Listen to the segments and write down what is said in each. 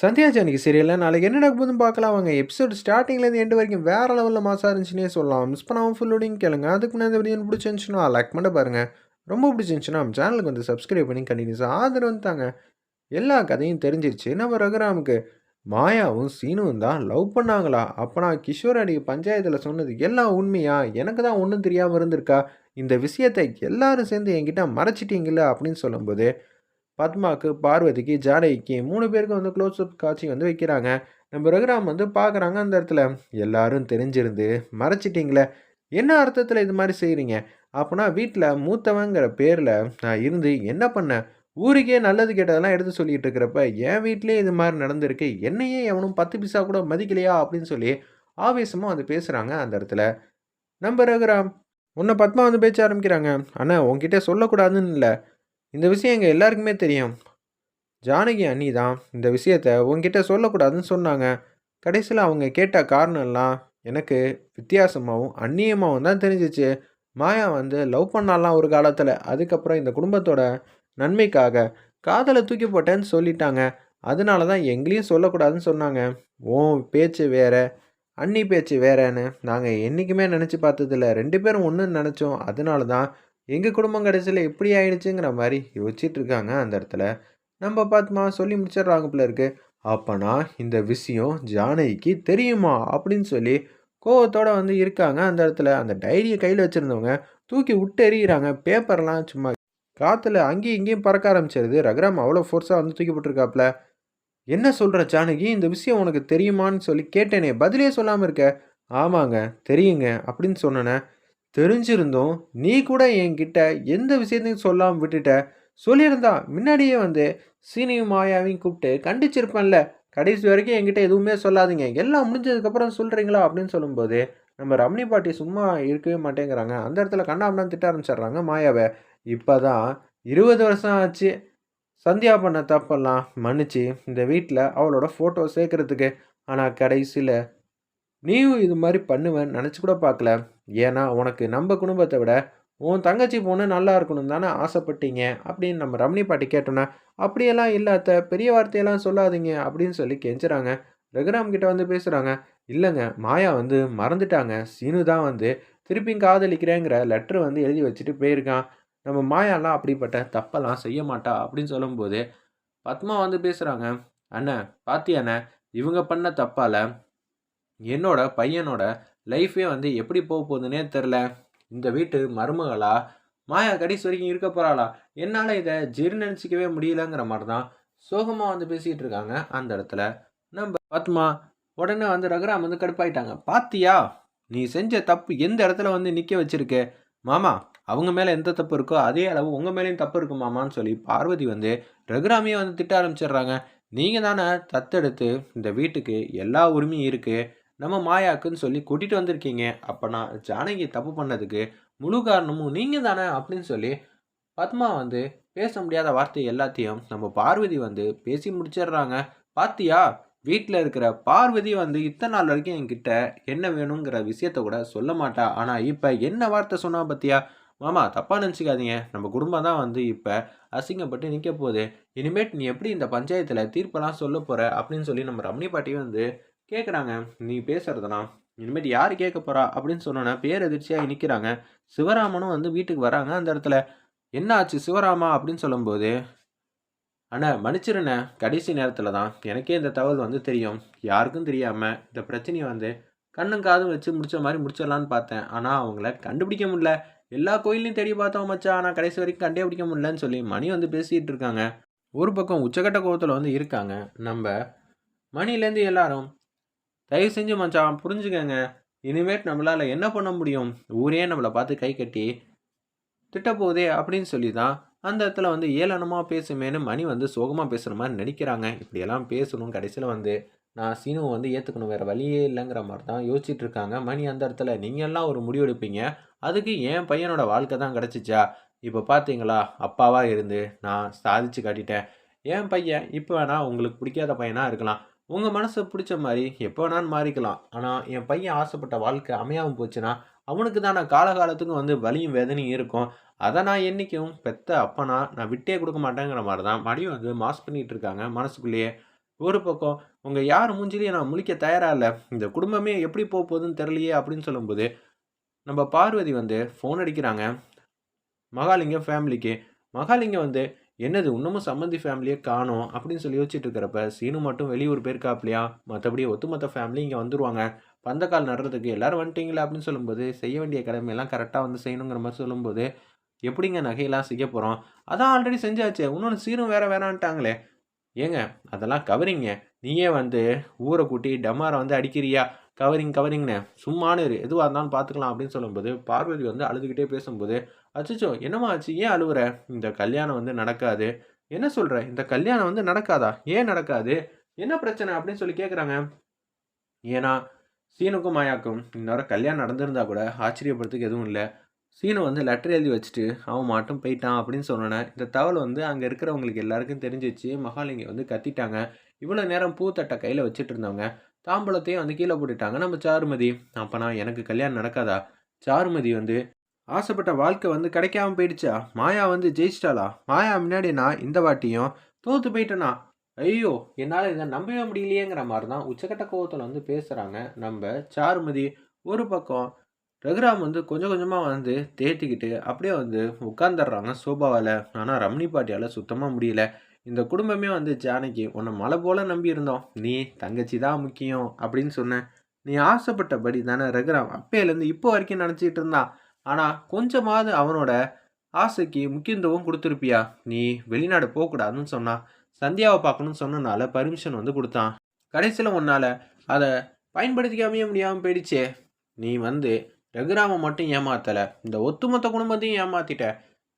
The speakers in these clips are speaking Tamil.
சந்தியா ஜானகி சீரியலில் நாளைக்கு என்ன நடக்குதுன்னு பார்க்கலாம். வாங்க எபிசோட் ஸ்டார்டிங்லேருந்து எண்டு வரைக்கும் வேறு லெவலில் மாசாக இருந்துச்சுன்னே சொல்லலாம். மிஸ் பண்ணாமல் ஃபுல்லோடையும் கேளுங்க. அதுக்கு முன்னாடி வீடியோ பிடிச்சிருந்துச்சுன்னா லைக் பண்ண பாருங்கள் ரொம்ப பிடிச்சிருந்துச்சுன்னா நம்ம சேனலுக்கு வந்து சப்ஸ்கிரைப் பண்ணி கண்டினியூஸாக ஆதரவு வந்துட்டாங்க எல்லா கதையும் தெரிஞ்சிருச்சு. நம்ம ரகுராமுக்கு மாயாவும் சீனுவும் தான் லவ் பண்ணாங்களா? அப்போ நான் கிஷோர் அடி பஞ்சாயத்தில் சொன்னது எல்லாம் உண்மையா? எனக்கு தான் ஒன்றும் தெரியாமல் இருந்திருக்கா? இந்த விஷயத்தை எல்லாரும் சேர்ந்து என்கிட்ட மறைச்சிட்டீங்கள அப்படின்னு சொல்லும்போது பத்மாவுக்கு பார்வதிக்கு ஜானகிக்கு மூணு பேருக்கு வந்து க்ளோஸ் அப் காட்சி வந்து வைக்கிறாங்க. நம்ம ரகுராம் வந்து பார்க்குறாங்க அந்த இடத்துல. எல்லாரும் தெரிஞ்சிருந்து மறைச்சிட்டிங்களே என்ன அர்த்தத்தில் இது மாதிரி செய்கிறீங்க அப்போனா வீட்டில் மூத்தவங்கிற பேரில் நான் இருந்து என்ன பண்ணேன் ஊருக்கே நல்லது கேட்டதெல்லாம் எடுத்து சொல்லிட்டு இருக்கிறப்ப என் வீட்லேயே இது மாதிரி நடந்திருக்கு. என்னையே எவனும் பத்து பைசா கூட மதிக்கலையா? அப்படின்னு சொல்லி ஆவேசமாக வந்து பேசுகிறாங்க அந்த இடத்துல. நம்ம ரகுராம் உன்னை பத்மா வந்து பேச்ச ஆரம்பிக்கிறாங்க. ஆனால் உங்ககிட்ட சொல்லக்கூடாதுன்னு இல்லை. இந்த விஷயம் எங்கள் எல்லாருக்குமே தெரியும். ஜானகி அண்ணி தான் இந்த விஷயத்த உங்ககிட்ட சொல்லக்கூடாதுன்னு சொன்னாங்க. கடைசியில் அவங்க கேட்ட காரணம்லாம் எனக்கு வித்தியாசமாகவும் அந்நியமாகவும் தான் தெரிஞ்சிச்சு. மாயா வந்து லவ் பண்ணாலாம் ஒரு காலத்தில். அதுக்கப்புறம் இந்த குடும்பத்தோட நன்மைக்காக காதலை தூக்கி போட்டேன்னு சொல்லிட்டாங்க. அதனால தான் எங்களையும் சொல்லக்கூடாதுன்னு சொன்னாங்க. ஓ பேச்சு வேற அண்ணி பேச்சு வேறேன்னு நாங்கள் என்றைக்குமே நினச்சி பார்த்ததில்ல. ரெண்டு பேரும் ஒன்றுன்னு நினச்சோம். அதனால தான் எங்கள் குடும்பம் கடைசியில் எப்படி ஆயிடுச்சுங்கிற மாதிரி யோசிச்சுட்டு இருக்காங்க அந்த இடத்துல. நம்ம பார்த்துமா சொல்லி முடிச்சிடுறாங்க பிள்ளை இருக்கு. அப்போனா இந்த விஷயம் ஜானகிக்கு தெரியுமா அப்படின்னு சொல்லி கோவத்தோட வந்து இருக்காங்க அந்த இடத்துல. அந்த டைரியை கையில் வச்சுருந்தவங்க தூக்கி விட்டு எறிகிறாங்க பேப்பர்லாம் சும்மா காற்றுல அங்கேயும் இங்கேயும் பறக்க ஆரம்பிச்சிருது. ரகுராம் அவ்வளோ ஃபோர்ஸாக வந்து தூக்கி போட்டிருக்காப்புல. என்ன சொல்கிற ஜானகி? இந்த விஷயம் உனக்கு தெரியுமான்னு சொல்லி கேட்டேனே. பதிலே சொல்லாமல் இருக்க. ஆமாங்க தெரியுங்க அப்படின்னு சொன்னேனே தெரிஞ்சிருந்தும் நீ கூட என்கிட்ட எந்த விஷயத்தையும் சொல்லாமல் விட்டுட்ட. சொல்லியிருந்தா முன்னாடியே வந்து சீனியும் மாயாவையும் கூப்பிட்டு கண்டிச்சிருப்பேன்ல. கடைசி வரைக்கும் என்கிட்ட எதுவுமே சொல்லாதீங்க. எல்லாம் முடிஞ்சதுக்கப்புறம் சொல்கிறீங்களா அப்படின்னு சொல்லும்போது நம்ம ரமணி பாட்டி சும்மா இருக்கவே மாட்டேங்கிறாங்க. அந்த இடத்துல கண்ணாமண்ணா திட்ட ஆரம்பிச்சிடுறாங்க மாயாவை. இப்போ தான் இருபது வருஷம் ஆச்சு. சந்தியா பண்ண தப்பெல்லாம் மன்னிச்சு இந்த வீட்டில் அவளோட ஃபோட்டோ சேர்க்கறதுக்கு. ஆனால் கடைசியில் நீயும் இது மாதிரி பண்ணுவேன்னு நினச்சி கூட பார்க்கல. ஏன்னா உனக்கு நம்ம குடும்பத்தை விட உன் தங்கச்சி பொண்ணு நல்லா இருக்கணும் தானே ஆசைப்பட்டீங்க அப்படின்னு நம்ம ரமணி பாட்டி கேட்டோன்னா அப்படியெல்லாம் இல்லாத பெரிய வார்த்தையெல்லாம் சொல்லாதீங்க அப்படின்னு சொல்லி கெஞ்சுறாங்க. ரகுராம் கிட்ட வந்து பேசுகிறாங்க இல்லைங்க மாயா வந்து மறந்துட்டாங்க. சீனு தான் வந்து திருப்பி காதலிக்கிறேங்கிற லெட்ரு வந்து எழுதி வச்சுட்டு போயிருக்கான். நம்ம மாயாலாம் அப்படிப்பட்ட தப்பெல்லாம் செய்ய மாட்டா அப்படின்னு சொல்லும்போது பத்மா வந்து பேசுகிறாங்க அண்ணன் பாத்தியாண்ணே இவங்க பண்ண தப்பால் என்னோட பையனோட லைஃபே வந்து எப்படி போக போகுதுன்னே தெரில இந்த வீட்டு மருமகளா? மாயா கடைசி வரைக்கும் இருக்க போகிறாளா என்னால் இதை ஜீர்ணிச்சிக்கவே முடியலங்கிற மாதிரி தான் சோகமாக வந்து பேசிகிட்டு இருக்காங்க அந்த இடத்துல. நம்ம பத்மா உடனே வந்து ரகுராம் வந்து கடுப்பாயிட்டாங்க. பாத்தியா நீ செஞ்ச தப்பு எந்த இடத்துல வந்து நிற்க வச்சிருக்க? மாமா அவங்க மேலே எந்த தப்பு இருக்கோ அதே அளவு உங்கள் மேலேயும் தப்பு இருக்கு மாமான்னு சொல்லி பார்வதி வந்து ரகுராமையே வந்து திட்ட ஆரம்பிச்சிடுறாங்க. நீங்கள் தானே தத்தெடுத்து இந்த வீட்டுக்கு எல்லா உரிமையும் இருக்குது நம்ம மாயாக்குன்னு சொல்லி கூட்டிகிட்டு வந்திருக்கீங்க. அப்போ நான் ஜானகி தப்பு பண்ணதுக்கு முழு காரணமும் நீங்கள் தானே அப்படின்னு சொல்லி பத்மா வந்து பேச முடியாத வார்த்தை எல்லாத்தையும் நம்ம பார்வதி வந்து பேசி முடிச்சிடுறாங்க. பாத்தியா? வீட்டில் இருக்கிற பார்வதி வந்து இத்தனை நாள் வரைக்கும் என்கிட்ட என்ன வேணுங்கிற விஷயத்த கூட சொல்ல மாட்டா. ஆனால் இப்போ என்ன வார்த்தை சொன்னா பத்தியா? மாமா தப்பாக நினச்சிக்காதீங்க. நம்ம குடும்பம் தான் வந்து இப்போ அசிங்கப்பட்டு நிற்க போகுது. இனிமேட் நீ எப்படி இந்த பஞ்சாயத்தில் தீர்ப்பெல்லாம் சொல்ல போகிற அப்படின்னு சொல்லி நம்ம ரமணி பாட்டி வந்து கேட்குறாங்க நீ பேசுறதெல்லாம் இனிமேட்டு யார் கேட்க போகிறா அப்படின்னு சொன்னோன்னே பேரதிர்ச்சியாக நிற்கிறாங்க சிவராமனும் வந்து வீட்டுக்கு வராங்க அந்த இடத்துல. என்ன ஆச்சு சிவராமா? அப்படின்னு சொல்லும்போது அண்ணா மன்னிச்சிருண்ணே. கடைசி நேரத்தில் தான் எனக்கே இந்த தகவல் வந்து தெரியும். யாருக்கும் தெரியாமல் இந்த பிரச்சனையை வந்து கண்ணும் காதும் வச்சு முடிச்ச மாதிரி முடிச்சிடலான்னு பார்த்தேன். ஆனால் அவங்கள கண்டுபிடிக்க முடியல. எல்லா கோயிலையும் தேடி பார்த்தோம் மச்சான். ஆனால் கடைசி வரைக்கும் கண்டே பிடிக்க முடியலன்னு சொல்லி மணி வந்து பேசிகிட்டு இருக்காங்க. ஒரு பக்கம் உச்சக்கட்ட கோபத்தில் வந்து இருக்காங்க. நம்ம மணிலேருந்து எல்லாரும் தயவு செஞ்சு மச்சான் புரிஞ்சுக்கங்க. இனிமேட் நம்மளால் என்ன பண்ண முடியும்? ஊரே நம்மளை பார்த்து கை கட்டி திட்டப்போதே அப்படின்னு சொல்லி தான் அந்த இடத்துல வந்து ஏளனமாக பேசுமேனு மணி வந்து சோகமாக பேசுகிற மாதிரி நடிக்கிறாங்க. இப்படியெல்லாம் பேசணும். கடைசியில் வந்து நான் சீனுவை வந்து ஏற்றுக்கணும் வேறு வழியே இல்லைங்கிற மாதிரி தான் யோசிச்சுட்டு இருக்காங்க. மணி அந்த இடத்துல நீங்கள் எல்லாம் ஒரு முடிவெடுப்பீங்க. அதுக்கு என் பையனோட வாழ்க்கை தான் கிடச்சிச்சா? இப்போ பார்த்தீங்களா? அப்பாவாக இருந்து நான் சாதிச்சு காட்டிட்டேன். என் பையன் இப்போ வேணால் உங்களுக்கு பிடிக்காத பையனாக இருக்கலாம். உங்கள் மனசை பிடிச்ச மாதிரி எப்போ வேணாலும் மாறிக்கலாம் ஆனால் என் பையன் ஆசைப்பட்ட வாழ்க்கை அமையாமல் போச்சுன்னா அவனுக்கு தான் நான் காலகாலத்துக்கும் வந்து வலியும் வேதனையும் இருக்கும் அதை நான் என்றைக்கும் பெத்த அப்பனா நான் விட்டே கொடுக்க மாட்டேங்கிற மாதிரி தான் மடியும் வந்து மாஸ் பண்ணிகிட்டு இருக்காங்க மனசுக்குள்ளேயே ஒரு பக்கம் உங்கள் யார் மூஞ்சிலையும் நான் முழிக்க தயாராக இல்லை இந்த குடும்பமே எப்படி போக போகுதுன்னு தெரியலையே அப்படின்னு சொல்லும்போது, நம்ம பார்வதி வந்து ஃபோன் அடிக்கிறாங்க. மகாலிங்கம் ஃபேமிலிக்கு. மகாலிங்கம் வந்து என்னது இன்னமும் சம்மந்தி ஃபேமிலியே காணும் அப்படின்னு சொல்லி யோசிச்சுட்டு இருக்கிறப்ப, சீனு மட்டும் வெளியூர் போயிருக்காப்லையா, மற்றபடி ஒத்துமொத்த ஃபேமிலி இங்கே வந்துருவாங்க. பந்தக்கால் நடுறதுக்கு எல்லாரும் வந்துட்டீங்களா அப்படின்னு சொல்லும்போது, செய்ய வேண்டிய கடமையெல்லாம் கரெக்டாக வந்து செய்யணுங்கிற மாதிரி சொல்லும்போது, எப்படிங்க நகையெல்லாம் செய்ய போகிறோம் அதான் ஆல்ரெடி செஞ்சாச்சு இன்னொன்று சீரும் வேற வேறான்ட்டாங்களே ஏங்க அதெல்லாம் கவரிங்க. நீயே வந்து ஊரை கூட்டி டமாரை வந்து அடிக்கிறியா? கவரிங் கவரிங்னு சும்மானு எதுவாக இருந்தாலும் பார்த்துக்கலாம் அப்படின்னு சொல்லும்போது, பார்வதி வந்து அழுதுகிட்டே பேசும்போது, அச்சச்சோ! என்னம்மா ஆச்சு? ஏன் அழுவுற? இந்த கல்யாணம் வந்து நடக்காது. என்ன சொல்கிற இந்த கல்யாணம் வந்து நடக்காதா? ஏன் நடக்காது? என்ன பிரச்சனை? அப்படின்னு சொல்லி கேட்குறாங்க. ஏன்னா, சீனுக்கும் மாயாக்கும் இன்னொரு கல்யாணம் நடந்திருந்தா கூட ஆச்சரியப்படுறதுக்கு எதுவும் இல்லை சீனு வந்து லெட்டர் எழுதி வச்சுட்டு, அவன் மாட்டும் போயிட்டான் அப்படின்னு சொன்னோனே, இந்த தகவல் வந்து அங்கே இருக்கிறவங்களுக்கு எல்லாருக்கும் தெரிஞ்சிச்சு மகாலிங்கம் வந்து கத்திட்டாங்க. இவ்வளோ நேரம் பூத்தட்டை கையில் வச்சுட்டு இருந்தவங்க, தாம்பூலத்தையும் வந்து கீழே போட்டுட்டாங்க நம்ம சாருமதி. அப்போனா எனக்கு கல்யாணம் நடக்காதா? சாருமதி வந்து ஆசைப்பட்ட வாழ்க்கை வந்து கிடைக்காம போயிடுச்சா? மாயா வந்து ஜெயிச்சிட்டாளா? மாயா முன்னாடி நான் இந்த வாட்டியும் தோத்து போயிட்டேனா? ஐயோ! என்னால் இதை நம்பவே முடியலையேங்கிற மாதிரி தான் உச்சக்கட்ட கோவத்தில் வந்து பேசுகிறாங்க நம்ம சாருமதி. ஒரு பக்கம் ரகுராம் வந்து கொஞ்சம் கொஞ்சமாக வந்து தேத்திக்கிட்டு அப்படியே வந்து உட்காந்துடுறாங்க சோபாவால் ஆனால் ரமணி பாட்டியால் சுத்தமாக முடியல. இந்த குடும்பமே வந்து ஜானகி உன்னை மலை போல் நம்பியிருந்தோம். நீ தங்கச்சி தான் முக்கியம் அப்படின்னு சொன்னேன் நீ ஆசைப்பட்டபடி தானே ரகுராம் அப்பையிலேருந்து இப்போ வரைக்கும் நினச்சிக்கிட்டு இருந்தான். ஆனால் கொஞ்சமாவது அவனோட ஆசைக்கு முக்கியத்துவம் கொடுத்துருப்பியா நீ வெளிநாடு போகக்கூடாதுன்னு சொன்னான். சந்தியாவை பார்க்கணும்னு சொன்னனால பர்மிஷன் வந்து கொடுத்தான் கடைசியில் உன்னால் அதை பயன்படுத்திக்காமையே முடியாமல் போயிடுச்சே. நீ வந்து ரகுராமை மட்டும் ஏமாத்தலை இந்த ஒட்டுமொத்த குடும்பத்தையும் ஏமாத்திட்ட.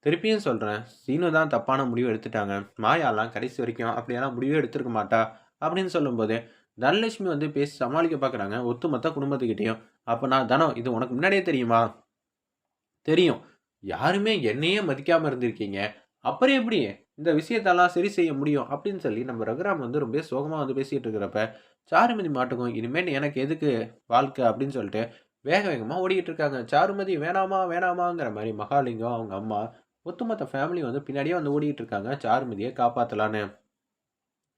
திருப்பியும் சொல்கிறேன் சீனு தான் தப்பான முடிவு எடுத்துட்டாங்க. மாயாலாம் கடைசி வரைக்கும் அப்படியெல்லாம் முடிவே எடுத்துருக்க மாட்டா. அப்படின்னு சொல்லும்போது, தனலட்சுமி வந்து பேசி சமாளிக்க பார்க்குறாங்க ஒத்துமொத்த குடும்பத்துக்கிட்டயும். அப்போ நான் தனம் இது உனக்கு முன்னாடியே தெரியுமா? தெரியும். யாருமே என்னையே மதிக்காமல் இருந்திருக்கீங்க. அப்புறம் எப்படி இந்த விஷயத்தெல்லாம் சரி செய்ய முடியும்? அப்படின்னு சொல்லி நம்ம ரகுராம் வந்து ரொம்ப சோகமாக வந்து பேசிகிட்டு இருக்கிறப்ப, சாருமதி மாட்டுக்கும் இனிமேல் எனக்கு எதுக்கு வாழ்க்கை அப்படின்னு சொல்லிட்டு வேக வேகமாக ஓடிக்கிட்டு இருக்காங்க. சாருமதி வேணாமா வேணாமாங்கிற மாதிரி மகாலிங்கம், அவங்க அம்மா, ஒத்துமொத்த ஃபேமிலி வந்து பின்னாடியே வந்து ஓடிக்கிட்டு இருக்காங்க. சாருமதியை காப்பாற்றலான்னு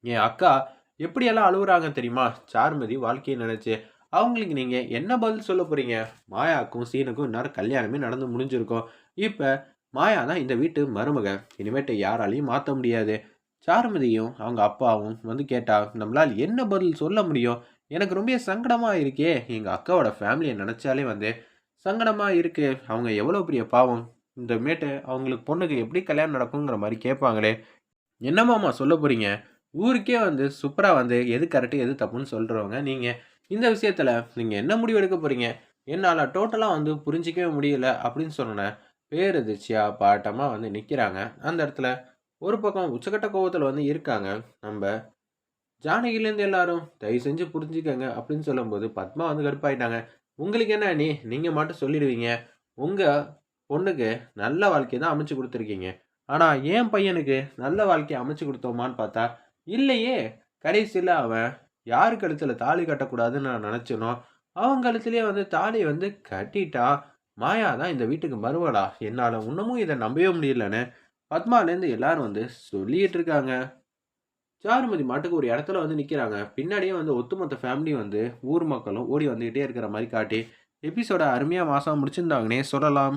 என் அக்கா எப்படியெல்லாம் அழுகுறாங்க தெரியுமா? சாருமதி வாழ்க்கையை நினச்சி அவங்களுக்கு நீங்கள் என்ன பதில் சொல்ல போகிறீங்க மாயாவுக்கும், சீனுக்கும் இன்னொரு கல்யாணமே நடந்து முடிஞ்சிருக்கும். இப்போ மாயா தான் இந்த வீட்டு மருமக. இனிமேட்டு யாராலையும் மாற்ற முடியாது. சாருமதியும், அவங்க அப்பாவும் வந்து கேட்டா, நம்மளால் என்ன பதில் சொல்ல முடியும்? எனக்கு ரொம்ப சங்கடமாக இருக்கே. எங்கள் அக்காவோட ஃபேமிலியை நினச்சாலே வந்து சங்கடமாக இருக்குது அவங்க எவ்வளோ பெரிய பாவம். இந்தமேட்டு அவங்களுக்கு பொண்ணுக்கு எப்படி கல்யாணம் நடக்குங்கிற மாதிரி கேட்பாங்களே. என்னமாம்மா சொல்ல போகிறீங்க ஊருக்கே வந்து சூப்பராக வந்து எது கரெக்டு எது தப்புன்னு சொல்கிறவங்க நீங்கள் இந்த விஷயத்தில் நீங்கள் என்ன முடிவு எடுக்க போகிறீங்க என்னால் டோட்டலாக வந்து புரிஞ்சிக்கவே முடியல அப்படின்னு சொன்னேன் பேரதிர்ச்சியாக பாட்டமாக வந்து நிற்கிறாங்க அந்த இடத்துல ஒரு பக்கம் உச்சக்கட்ட கோபத்தில் வந்து இருக்காங்க. நம்ம ஜானகிலேருந்து எல்லாரும், "தயவு செஞ்சு புரிஞ்சுக்கங்க" அப்படின்னு சொல்லும்போது, பத்மா வந்து கடுப்பாயிட்டாங்க. "உங்களுக்கு என்ன நீ நீங்கள் மட்டும் சொல்லிடுவீங்க. உங்கள் பொண்ணுக்கு நல்ல வாழ்க்கையை தான் அமைச்சு கொடுத்துருக்கீங்க ஆனால் என் பையனுக்கு நல்ல வாழ்க்கையை அமைச்சு கொடுத்தோமான்னு பார்த்தா, இல்லையே. கடைசியில் அவன் யார் கழுத்தில் தாலி கட்டக்கூடாதுன்னு நான் நினச்சேனோ அவங்க கழுத்துலேயே வந்து தாலியை வந்து கட்டிட்டா மாயா தான் இந்த வீட்டுக்கு மருமகளா? என்னால் இன்னமும் இதை நம்பவே முடியலன்னு" பத்மாலேருந்து எல்லாரும் வந்து சொல்லிட்டு இருக்காங்க. சாருமதி மாட்டுக்கு ஒரு இடத்துல வந்து நிற்கிறாங்க பின்னாடியே வந்து ஒத்துமொத்த ஃபேமிலியும் வந்து ஊர் மக்களும் ஓடி வந்துக்கிட்டே இருக்கிற மாதிரி காட்டி, எபிசோட அருமையாக மாதம் முடிச்சிருந்தாங்கன்னே சொல்லலாம்.